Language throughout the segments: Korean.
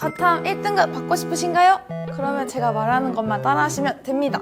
과탐 1등급 받고 싶으신가요? 그러면 제가 말하는 것만 따라 하시면 됩니다.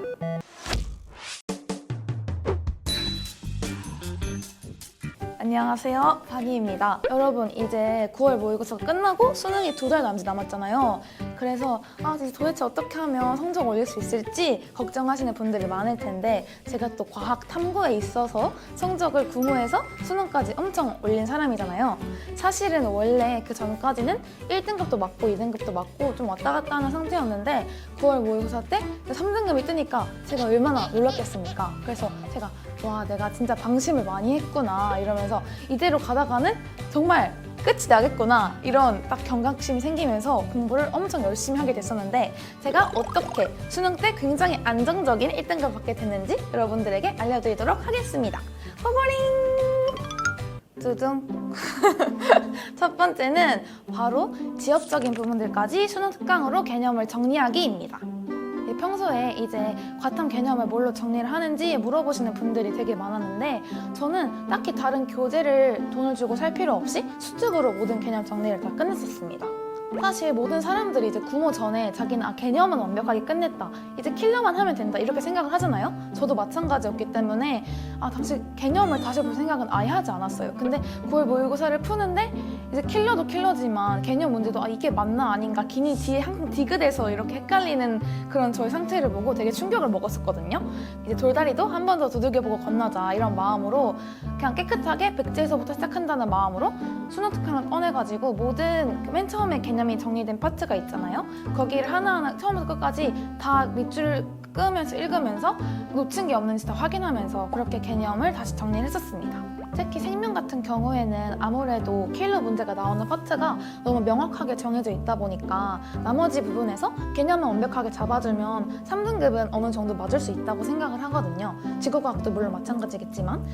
안녕하세요. 박이입니다. 여러분, 이제 9월 모의고사 끝나고 수능이 두 달 남짓 남았잖아요. 그래서 아, 도대체 어떻게 하면 성적 올릴 수 있을지 걱정하시는 분들이 많을 텐데 제가 또 과학 탐구에 있어서 성적을 구모해서 수능까지 엄청 올린 사람이잖아요. 사실은 원래 그 전까지는 1등급도 맞고 2등급도 맞고 좀 왔다 갔다 하는 상태였는데 9월 모의고사 때 3등급이 뜨니까 제가 얼마나 놀랐겠습니까? 그래서 제가 와 내가 진짜 방심을 많이 했구나 이러면서 이대로 가다가는 정말 끝이 나겠구나 이런 딱 경각심이 생기면서 공부를 엄청 열심히 하게 됐었는데 제가 어떻게 수능 때 굉장히 안정적인 1등급 받게 됐는지 여러분들에게 알려드리도록 하겠습니다. 호버링! 두둥. 첫 번째는 바로 지역적인 부분들까지 수능 특강으로 개념을 정리하기입니다. 네, 평소에 이제 과탐 개념을 뭘로 정리를 하는지 물어보시는 분들이 되게 많았는데 저는 딱히 다른 교재를 돈을 주고 살 필요 없이 수특으로 모든 개념 정리를 다 끝냈었습니다. 사실 모든 사람들이 이제 구모 전에 자기는 아, 개념은 완벽하게 끝냈다. 이제 킬러만 하면 된다. 이렇게 생각을 하잖아요. 저도 마찬가지였기 때문에 아, 당시 개념을 다시 볼 생각은 아예 하지 않았어요. 근데 9월 모의고사를 푸는데 이제 킬러도 킬러지만 개념 문제도 아, 이게 맞나 아닌가 기니 뒤에 항상 디귿에서 이렇게 헷갈리는 그런 저의 상태를 보고 되게 충격을 먹었었거든요. 이제 돌다리도 한 번 더 두들겨보고 건너자 이런 마음으로 그냥 깨끗하게 백지에서부터 시작한다는 마음으로 수능 특강을 꺼내가지고 모든 그맨 처음에 개념이 정리된 파트가 있잖아요. 거기를 하나하나 처음부터 끝까지 다 밑줄을 끄면서 읽으면서 놓친 게 없는지 다 확인하면서 그렇게 개념을 다시 정리를 했었습니다. 특히 생명 같은 경우에는 아무래도 킬러 문제가 나오는 파트가 너무 명확하게 정해져 있다 보니까 나머지 부분에서 개념을 완벽하게 잡아주면 3등급은 어느 정도 맞을 수 있다고 생각을 하거든요. 지구과학도 물론 마찬가지겠지만.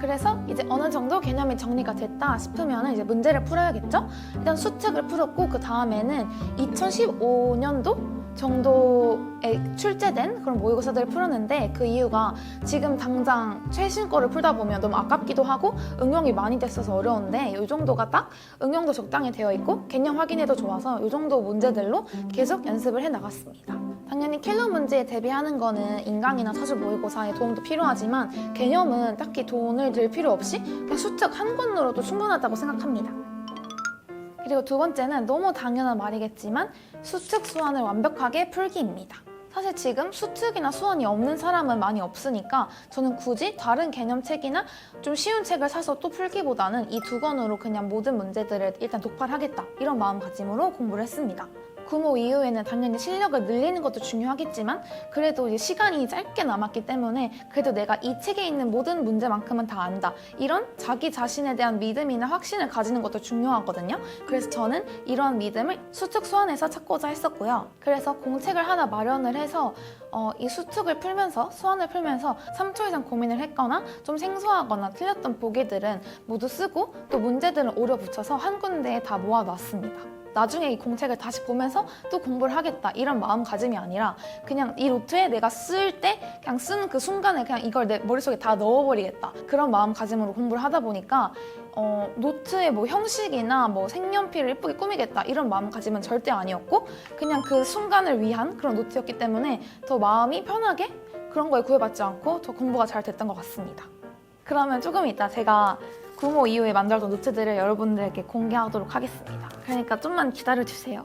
그래서 이제 어느 정도 개념이 정리가 됐다 싶으면 이제 문제를 풀어야겠죠? 일단 수특을 풀었고 그 다음에는 2015년도 정도에 출제된 그런 모의고사들을 풀었는데 그 이유가 지금 당장 최신 거를 풀다 보면 너무 아깝기도 하고 응용이 많이 됐어서 어려운데 이 정도가 딱 응용도 적당히 되어 있고 개념 확인해도 좋아서 이 정도 문제들로 계속 연습을 해 나갔습니다. 당연히 킬러 문제에 대비하는 거는 인강이나 사주 모의고사에 도움도 필요하지만 개념은 딱히 돈을 들 필요 없이 그냥 수특 한 권으로도 충분하다고 생각합니다. 그리고 두 번째는 너무 당연한 말이겠지만 수특 수완을 완벽하게 풀기입니다. 사실 지금 수특이나 수완이 없는 사람은 많이 없으니까 저는 굳이 다른 개념책이나 좀 쉬운 책을 사서 또 풀기보다는 이 두 권으로 그냥 모든 문제들을 일단 독발하겠다 이런 마음가짐으로 공부를 했습니다. 구모 이후에는 당연히 실력을 늘리는 것도 중요하겠지만 그래도 이제 시간이 짧게 남았기 때문에 그래도 내가 이 책에 있는 모든 문제만큼은 다 안다. 이런 자기 자신에 대한 믿음이나 확신을 가지는 것도 중요하거든요. 그래서 저는 이런 믿음을 수특 수완에서 찾고자 했었고요. 그래서 공책을 하나 마련을 해서 어, 이 수특을 풀면서 수완을 풀면서 3초 이상 고민을 했거나 좀 생소하거나 틀렸던 보기들은 모두 쓰고 또 문제들은 오려 붙여서 한 군데에 다 모아놨습니다 나중에 이 공책을 다시 보면서 또 공부를 하겠다. 이런 마음가짐이 아니라 그냥 이 노트에 내가 쓸 때 그냥 쓰는 그 순간에 그냥 이걸 내 머릿속에 다 넣어버리겠다. 그런 마음가짐으로 공부를 하다 보니까 어, 노트의 뭐 형식이나 뭐 색연필을 예쁘게 꾸미겠다. 이런 마음가짐은 절대 아니었고 그냥 그 순간을 위한 그런 노트였기 때문에 더 마음이 편하게 그런 거에 구애받지 않고 더 공부가 잘 됐던 것 같습니다. 그러면 조금 이따 제가 구모 이후에 만들었던 노트들을 여러분들에게 공개하도록 하겠습니다. 그러니까 좀만 기다려주세요.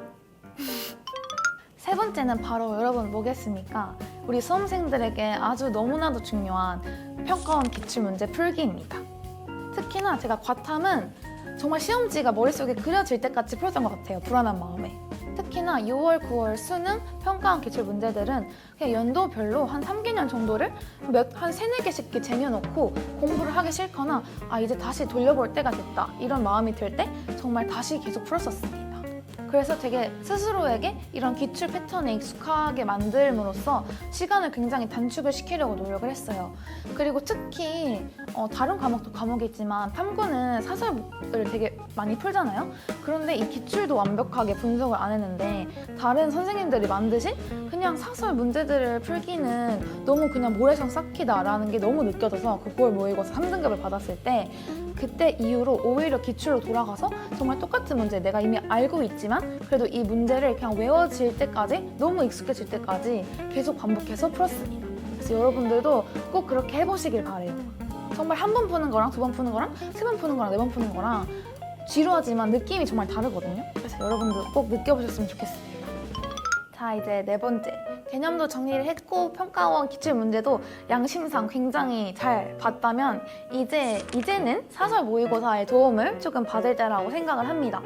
세 번째는 바로 여러분 뭐겠습니까? 우리 수험생들에게 아주 너무나도 중요한 평가원 기출 문제 풀기입니다. 특히나 제가 과탐은 정말 시험지가 머릿속에 그려질 때까지 풀었던 것 같아요. 불안한 마음에. 특히나 6월, 9월 수능 평가원 기출 문제들은 그냥 연도별로 한 3개년 정도를 몇, 한 3, 4개씩 이렇게 쟁여놓고 공부를 하기 싫거나 아, 이제 다시 돌려볼 때가 됐다. 이런 마음이 들 때 정말 다시 계속 풀었었습니다. 그래서 되게 스스로에게 이런 기출 패턴에 익숙하게 만들므로써 시간을 굉장히 단축을 시키려고 노력을 했어요. 그리고 특히 어, 다른 과목도 과목이지만 탐구는 사설을 되게 많이 풀잖아요. 그런데 이 기출도 완벽하게 분석을 안 했는데 다른 선생님들이 만드신 그냥 사설 문제들을 풀기는 너무 그냥 모래성 쌓기다라는 게 너무 느껴져서 그걸 모의고사 3등급을 받았을 때 그때 이후로 오히려 기출로 돌아가서 정말 똑같은 문제 내가 이미 알고 있지만 그래도 이 문제를 그냥 외워질 때까지 너무 익숙해질 때까지 계속 반복해서 풀었습니다. 그래서 여러분들도 꼭 그렇게 해보시길 바래요. 정말 한 번 푸는 거랑 두 번 푸는 거랑 세 번 푸는 거랑 네 번 푸는 거랑 지루하지만 느낌이 정말 다르거든요. 그래서 여러분도 꼭 느껴보셨으면 좋겠어요. 자 이제 네 번째 개념도 정리를 했고 평가원 기출 문제도 양심상 굉장히 잘 봤다면 이제 이제는 사설 모의고사의 도움을 조금 받을 때라고 생각을 합니다.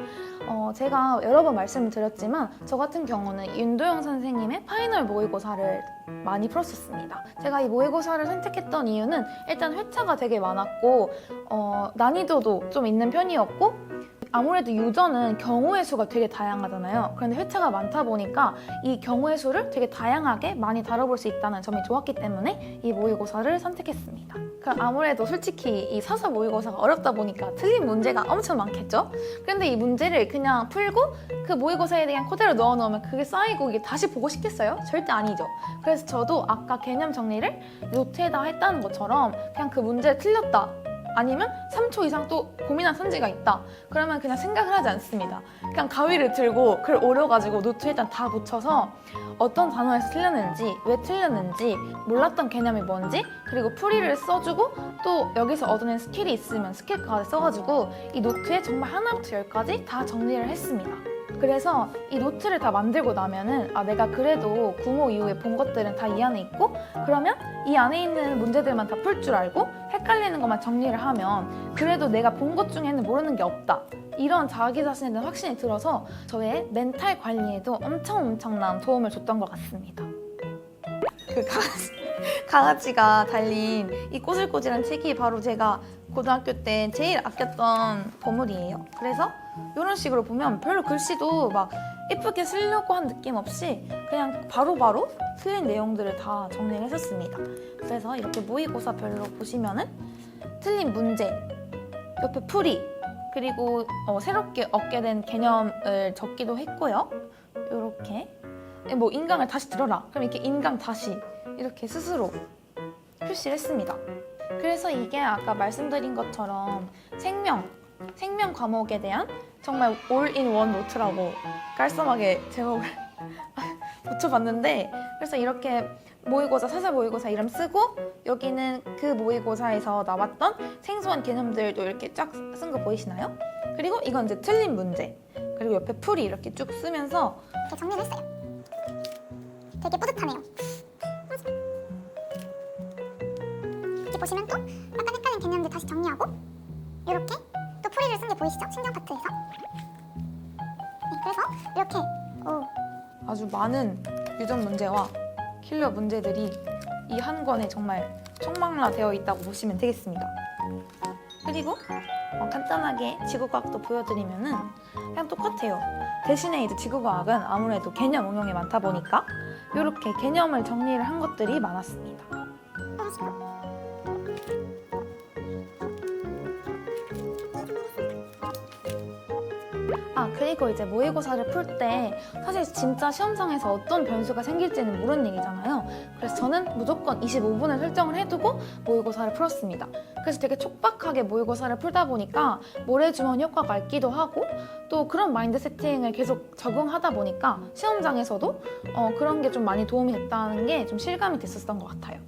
어, 제가 여러 번 말씀을 드렸지만 저 같은 경우는 윤도영 선생님의 파이널 모의고사를 많이 풀었었습니다. 제가 이 모의고사를 선택했던 이유는 일단 회차가 되게 많았고 어, 난이도도 좀 있는 편이었고 아무래도 유전은 경우의 수가 되게 다양하잖아요. 그런데 회차가 많다 보니까 이 경우의 수를 되게 다양하게 많이 다뤄볼 수 있다는 점이 좋았기 때문에 이 모의고사를 선택했습니다. 그럼 아무래도 솔직히 이 사서 모의고사가 어렵다 보니까 틀린 문제가 엄청 많겠죠? 그런데 이 문제를 그냥 풀고 그 모의고사에 대한 코드를 넣어 놓으면 그게 쌓이고 이게 다시 보고 싶겠어요? 절대 아니죠. 그래서 저도 아까 개념 정리를 노트에다 했다는 것처럼 그냥 그 문제를 틀렸다. 아니면 3초 이상 또 고민한 선지가 있다. 그러면 그냥 생각을 하지 않습니다. 그냥 가위를 들고 글 오려가지고 노트에 일단 다 붙여서 어떤 단어에서 틀렸는지, 왜 틀렸는지, 몰랐던 개념이 뭔지, 그리고 풀이를 써주고 또 여기서 얻어낸 스킬이 있으면 스킬 카드 써가지고 이 노트에 정말 하나부터 열까지 다 정리를 했습니다. 그래서 이 노트를 다 만들고 나면은 아 내가 그래도 구모 이후에 본 것들은 다 이 안에 있고 그러면 이 안에 있는 문제들만 다 풀 줄 알고 헷갈리는 것만 정리를 하면 그래도 내가 본 것 중에는 모르는 게 없다 이런 자기 자신에 대한 확신이 들어서 저의 멘탈 관리에도 엄청 엄청난 도움을 줬던 것 같습니다. 그 강아지, 강아지가 달린 이 꼬질꼬질한 책이 바로 제가 고등학교 때 제일 아꼈던 보물이에요. 그래서 이런 식으로 보면 별로 글씨도 막 예쁘게 쓰려고 한 느낌 없이 그냥 바로바로 틀린 내용들을 다 정리를 했었습니다. 그래서 이렇게 모의고사별로 보시면은 틀린 문제, 옆에 풀이, 그리고 어, 새롭게 얻게 된 개념을 적기도 했고요. 이렇게 뭐 인강을 다시 들어라. 그럼 이렇게 인강 다시 이렇게 스스로 표시를 했습니다. 그래서 이게 아까 말씀드린 것처럼 생명, 생명 과목에 대한 정말 올인원 노트라고 깔끔하게 제목을 붙여봤는데 그래서 이렇게 모의고사, 사설 모의고사 이름 쓰고 여기는 그 모의고사에서 나왔던 생소한 개념들도 이렇게 쫙 쓴 거 보이시나요? 그리고 이건 이제 틀린 문제 그리고 옆에 풀이 이렇게 쭉 쓰면서 정리를 했어요. 되게 뿌듯하네요. 이렇게 보시면 또 약간 헷갈린 개념들 다시 정리하고 이렇게 또 풀이를 쓴 게 보이시죠? 신경 파트에서. 네, 그래서 이렇게 오 아주 많은 유전 문제와 킬러 문제들이 이 한 권에 정말 총망라되어 있다고 보시면 되겠습니다. 그리고 어, 간단하게 지구과학도 보여드리면은 그냥 똑같아요. 대신에 이제 지구과학은 아무래도 개념 응용이 많다 보니까 이렇게 개념을 정리를 한 것들이 많았습니다. 그리고 이제 모의고사를 풀 때 사실 진짜 시험장에서 어떤 변수가 생길지는 모르는 얘기잖아요. 그래서 저는 무조건 25분을 설정을 해두고 모의고사를 풀었습니다. 그래서 되게 촉박하게 모의고사를 풀다 보니까 모래주머니 효과가 있기도 하고 또 그런 마인드 세팅을 계속 적응하다 보니까 시험장에서도 어, 그런 게 좀 많이 도움이 됐다는 게 좀 실감이 됐었던 것 같아요.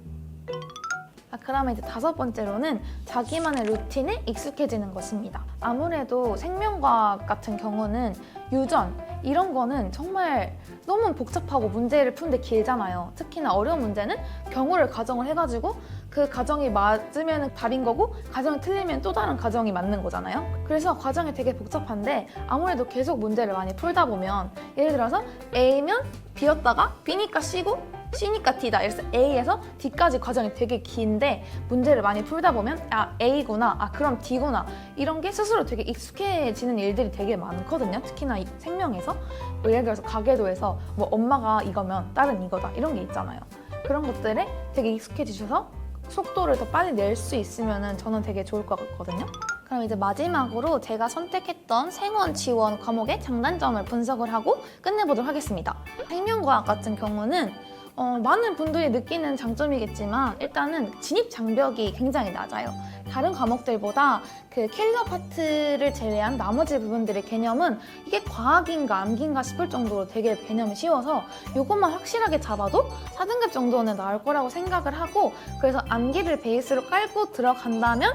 아, 그러면 이제 다섯 번째로는 자기만의 루틴에 익숙해지는 것입니다. 아무래도 생명과학 같은 경우는 유전 이런 거는 정말 너무 복잡하고 문제를 푸는데 길잖아요. 특히나 어려운 문제는 경우를 가정을 해가지고 그 가정이 맞으면 답인 거고 가정이 틀리면 또 다른 가정이 맞는 거잖아요. 그래서 과정이 되게 복잡한데 아무래도 계속 문제를 많이 풀다 보면 예를 들어서 A면 B였다가 B니까 C고 C니까 D다. 그래서 A에서 D까지 과정이 되게 긴데 문제를 많이 풀다 보면 아 A구나, 아 그럼 D구나 이런 게 스스로 되게 익숙해지는 일들이 되게 많거든요. 특히나 이 생명에서 뭐 예를 들어서 가계도에서 뭐 엄마가 이거면 딸은 이거다 이런 게 있잖아요. 그런 것들에 되게 익숙해지셔서 속도를 더 빨리 낼 수 있으면 저는 되게 좋을 것 같거든요. 그럼 이제 마지막으로 제가 선택했던 생원 지원 과목의 장단점을 분석을 하고 끝내보도록 하겠습니다. 생명과학 같은 경우는 어, 많은 분들이 느끼는 장점이겠지만 일단은 진입 장벽이 굉장히 낮아요. 다른 과목들보다 그 킬러 파트를 제외한 나머지 부분들의 개념은 이게 과학인가 암기인가 싶을 정도로 되게 개념이 쉬워서 이것만 확실하게 잡아도 4등급 정도는 나올 거라고 생각을 하고 그래서 암기를 베이스로 깔고 들어간다면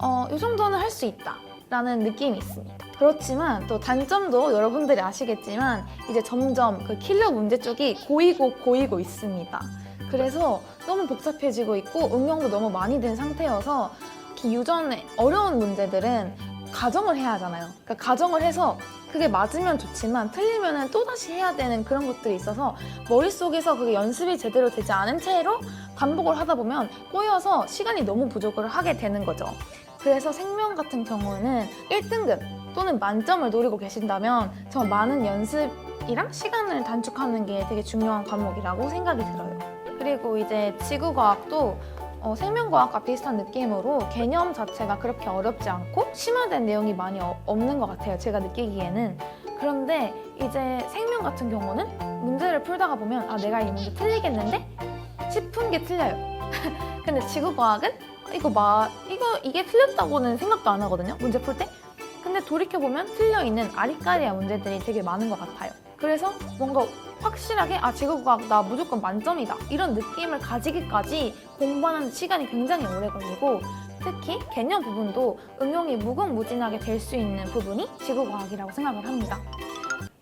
어, 이 정도는 할 수 있다. 라는 느낌이 있습니다. 그렇지만 또 단점도 여러분들이 아시겠지만 이제 점점 그 킬러 문제 쪽이 고이고 고이고 있습니다. 그래서 너무 복잡해지고 있고 응용도 너무 많이 된 상태여서 유전의 어려운 문제들은 가정을 해야 하잖아요. 그러니까 가정을 해서 그게 맞으면 좋지만 틀리면은 또다시 해야 되는 그런 것들이 있어서 머릿속에서 그게 연습이 제대로 되지 않은 채로 반복을 하다 보면 꼬여서 시간이 너무 부족을 하게 되는 거죠. 그래서 생명 같은 경우는 1등급 또는 만점을 노리고 계신다면 정말 많은 연습이랑 시간을 단축하는 게 되게 중요한 과목이라고 생각이 들어요. 그리고 이제 지구과학도 어, 생명과학과 비슷한 느낌으로 개념 자체가 그렇게 어렵지 않고 심화된 내용이 많이 어- 없는 것 같아요. 제가 느끼기에는. 그런데 이제 생명 같은 경우는 문제를 풀다가 보면 아 내가 이 문제 틀리겠는데 싶은 게 틀려요. 근데 지구과학은 이거 마 이거 이게 틀렸다고는 생각도 안 하거든요. 문제 풀 때. 근데 돌이켜 보면 틀려 있는 아리까리한 문제들이 되게 많은 것 같아요. 그래서 뭔가 확실하게 아 지구과학 나 무조건 만점이다 이런 느낌을 가지기까지 공부하는 시간이 굉장히 오래 걸리고 특히 개념 부분도 응용이 무궁무진하게 될 수 있는 부분이 지구과학이라고 생각을 합니다.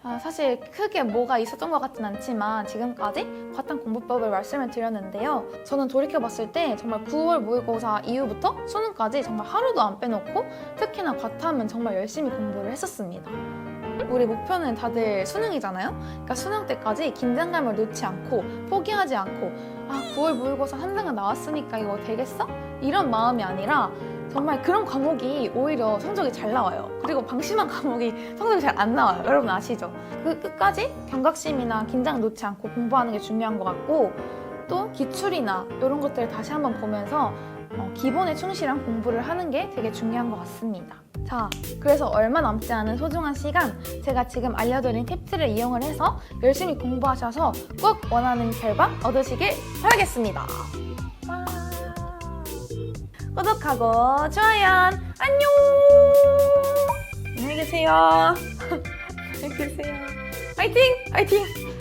아, 사실 크게 뭐가 있었던 것 같진 않지만 지금까지 과탐 공부법을 말씀을 드렸는데요. 저는 돌이켜 봤을 때 정말 9월 모의고사 이후부터 수능까지 정말 하루도 안 빼놓고 특히나 과탐은 정말 열심히 공부를 했었습니다. 우리 목표는 다들 수능이잖아요. 그러니까 수능 때까지 긴장감을 놓지 않고 포기하지 않고 아 9월 모의고사 한 등은 나왔으니까 이거 되겠어? 이런 마음이 아니라 정말 그런 과목이 오히려 성적이 잘 나와요. 그리고 방심한 과목이 성적이 잘 안 나와요. 여러분 아시죠? 그 끝까지 경각심이나 긴장 놓지 않고 공부하는 게 중요한 것 같고 또 기출이나 이런 것들을 다시 한번 보면서 어, 기본에 충실한 공부를 하는 게 되게 중요한 것 같습니다. 자, 그래서 얼마 남지 않은 소중한 시간 제가 지금 알려드린 팁들을 이용을 해서 열심히 공부하셔서 꼭 원하는 결과 얻으시길 바라겠습니다. 와. 구독하고 좋아요. 안녕. 안녕히 계세요. 안녕히 계세요. 화이팅! 화이팅